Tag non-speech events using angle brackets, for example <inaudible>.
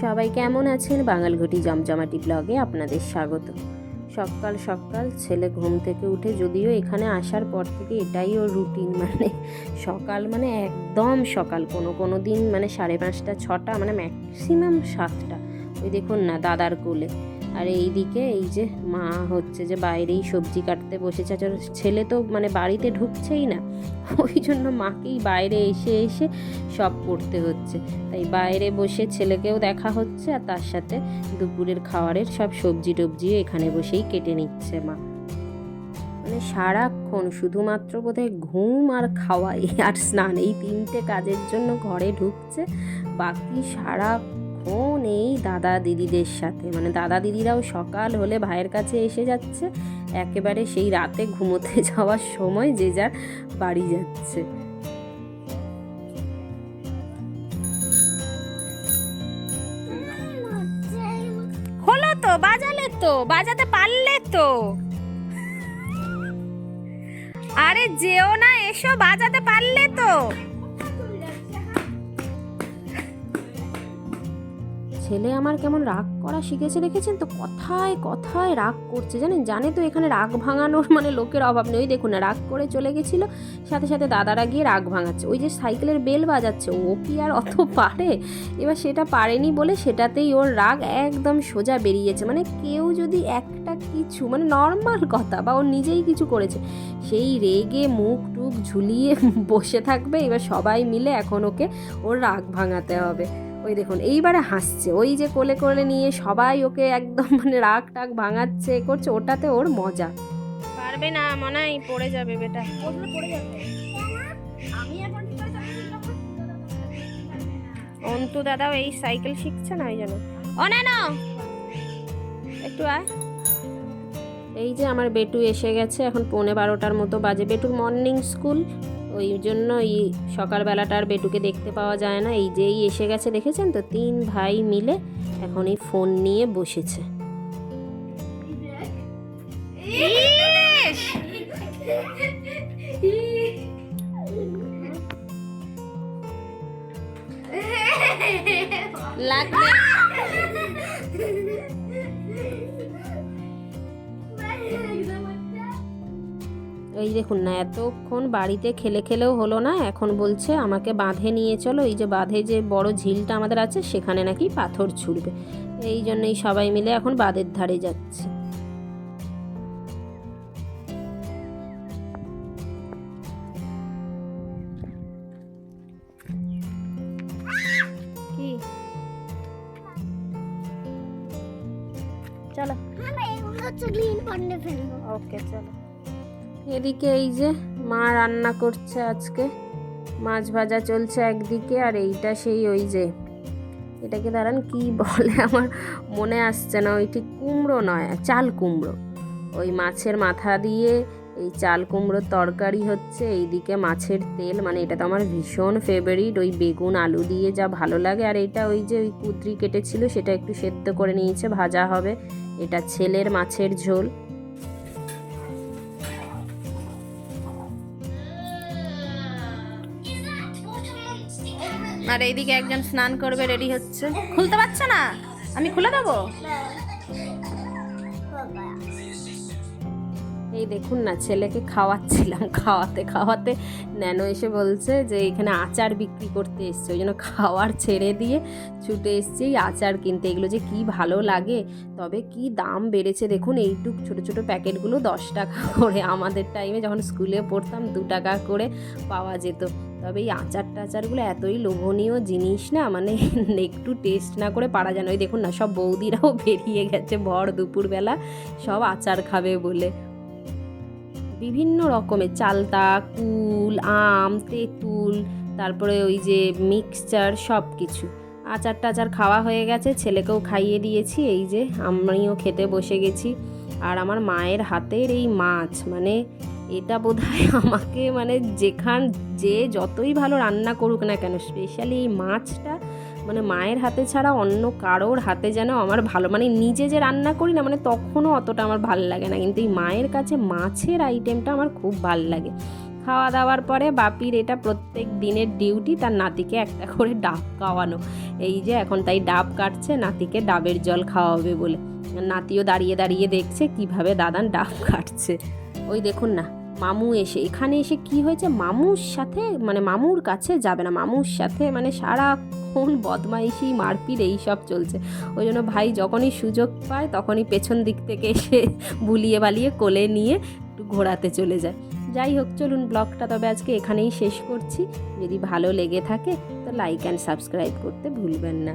সবাই কেমন আছেন? বাঙালঘটি জমজমাটি ব্লগে আপনাদের স্বাগত। সকাল সকাল ছেলে ঘুম থেকে উঠে যদিও এখানে আসার পর থেকে এটাই ওর রুটিন মানে সকাল মানে একদম সকাল। কোনো কোনো দিন মানে সাড়ে পাঁচটা, ছটা মানে ম্যাক্সিমাম সাতটা। ওই দেখুন না, দাদার কোলে। আর এইদিকে এই যে মা হচ্ছে যে বাইরেই সবজি কাটতে বসেছে। আর ছেলে তো মানে বাড়িতে ঢুকছেই না। ওই জন্য মাকেই বাইরে এসে এসে সব করতে হচ্ছে। তাই বাইরে বসে ছেলেকেও দেখা হচ্ছে আর তার সাথে দুপুরের খাওয়ারের সব সবজি টবজিও এখানে বসেই কেটে নিচ্ছে মা। মানে সারাক্ষণ শুধুমাত্র বোধহয় ঘুম আর খাওয়াই আর স্নান এই তিনটে কাজের জন্য ঘরে ঢুকছে। বাকি সারাক্ষণ এই দাদা দিদিদের সাথে। মানে দাদা দিদিরাও সকাল হলে ভাইয়ের কাছে এসে যাচ্ছে। একেবারে সেই রাতে ঘুমোতে <laughs> যাওয়ার সময় যে যার বাড়ি যাচ্ছে। হলো তো, বাজালে তো, বাজাতে পারলে তো। আরে যেও না, এসো বাজাতে ছেলে আমার কেমন রাগ করা শিখেছে দেখেছেন তো? কথায় কথায় রাগ করছে, জানেন? জানে তো এখানে রাগ ভাঙানোর <laughs> মানে লোকের অভাব নেই। দেখুন না রাগ করে চলে গেছিল, সাথে সাথে দাদারা গিয়ে রাগ ভাঙাচ্ছে। ওই যে সাইকেলের বেল বাজাচ্ছে, ও কি আর অত <laughs> পারে? এবার সেটা পারেনি বলে সেটাতেই ওর রাগ একদম সোজা বেরিয়েছে। মানে কেউ যদি একটা কিছু মানে নর্মাল কথা বা ও নিজেই কিছু করেছে, সেই রেগে মুখ টুক ঝুলিয়ে <laughs> বসে থাকবে। এবার সবাই মিলে এখন ওকে ওর রাগ ভাঙাতে হবে। ওই দেখুন এইবারে হাসছে। ওই যে কোলে কোলে নিয়ে সবাই ওকে একদম মানে রাগ টাক ভাঙাচ্ছে করছে ওটাতে ওর মজা। পারবে না মনে হয় পড়ে যাবে বেটা। অন্তু দাদাও এই সাইকেল শিখছে না ওই জন্য। ও না না। একটু আয়। এই যে আমার বেটু এসে গেছে এখন পৌনে বারোটার মতো বাজে। বেটুর মর্নিং স্কুল ওই জন্য এই সকালবেলাটা আর বেটুকে দেখতে পাওয়া যায় না। এই যেই এসে গেছে দেখেছেন তো? তিন ভাই মিলে এখন এই ফোন নিয়ে বসেছে। লাগবে এই দেখুন না এতক্ষণ বাড়িতে খেলে খেলেও হলো না এখন বলছে আমাকে বাঁধে নিয়ে চলো এই যে বাঁধে যে বড় ঝিলটা আমাদের আছে সেখানে নাকি পাথর ছুড়বে। এই জন্যই সবাই মিলে এখন বাঁধের ধারে যাচ্ছে। চলো। ওকে চলো। এদিকে এই যে মা রান্না করছে আজকে। মাছ ভাজা চলছে একদিকে আর এইটা সেই ওই যে। এটাকে দাঁড়ান, কি বলে? আমার মনে আসছে না, ওই ঠিক কুমড়ো নয়, চাল কুমড়ো। ওই মাছের মাথা দিয়ে এই চাল কুমড়োর তরকারি হচ্ছে, এইদিকে মাছের তেল মানে এটা তো আমার ভীষণ ফেভারিট ওই বেগুন, আলু দিয়ে যা ভালো লাগে। আর এটা ওই যে ওই কুদ্রি কেটেছিল, সেটা একটু সেদ্ধ করে নিয়েছে, ভাজা হবে। এটা ছেলের মাছের ঝোল। আর এইদিকে একজন স্নান করবে রেডি হচ্ছে। খুলতে পারছ না? আমি খুলে দেবো? এই দেখুন না, ছেলেকে খাওয়াচ্ছিলাম। খাওয়াতে খাওয়াতে ন্যানো এসে বলছে যে এখানে আচার বিক্রি করতে এসছে, ওই জন্য খাওয়ার ছেড়ে দিয়ে ছুটে এসছি। এই আচার কিনতে, এগুলো যে কি ভালো লাগে, তবে কি দাম বেড়েছে দেখুন, এইটুক ছোট ছোট প্যাকেটগুলো দশ টাকা করে। আমাদের টাইমে যখন স্কুলে পড়তাম, দু টাকা করে পাওয়া যেত। তবে এই আচার টাচারগুলো এতই লোভনীয় জিনিস না মানে <laughs> একটু টেস্ট না করে পারা যায় ওই দেখুন না, সব বৌদিরাও <laughs> বেরিয়ে গেছে ভর দুপুরবেলা, সব আচার খাবে বলে। বিভিন্ন রকমের, চালতা, কুল, আম, তেঁতুল, তারপরে ওই যে মিক্সচার সব কিছু আচার টাচার খাওয়া হয়ে গেছে, ছেলেকেও খাইয়ে দিয়েছি, এই যে আমিও খেতে বসে গেছি। আর আমার মায়ের হাতের এই মাছ মানে এটা বোধহয় আমাকে মানে যেখান, যে যতই ভালো রান্না করুক না কেন স্পেশালি এই মাছটা মানে মায়ের হাতে ছাড়া অন্য কারোর হাতে যেন আমার ভালো মানে নিজে যে রান্না করি না মানে তখনও অতটা আমার ভালো লাগে না। কিন্তু এই মায়ের কাছে মাছের আইটেমটা আমার খুব ভালো লাগে। খাওয়া দাওয়ার পরে বাপির এটা প্রত্যেক দিনের ডিউটি তার নাতিকে একটা করে ডাব খাওয়ানো। এই যে এখন তাই ডাব কাটছে, নাতিকে ডাবের জল খাওয়াবে বলে। নাতিও দাঁড়িয়ে দাঁড়িয়ে দেখছে কীভাবে দাদান ডাব কাটছে। ওই দেখুন না। মামু এসে, এখানে এসে কি হয়েছে? মামুর সাথে মানে মামুর কাছে যাবে না। মামুর সাথে মানে সারাক্ষণ বদমাইশি, মারপিট এই সব চলছে। ওই জন্য ভাই যখনই সুযোগ পায়, তখনই পেছন দিক থেকে এসে বুলিয়ে বালিয়ে কোলে নিয়ে একটু ঘোরাতে চলে যায়। যাই হোক, চলুন ব্লগটা তবে আজকে এখানেই শেষ করছি। যদি ভালো লেগে থাকে, তো লাইক অ্যান্ড সাবস্ক্রাইব করতে ভুলবেন না।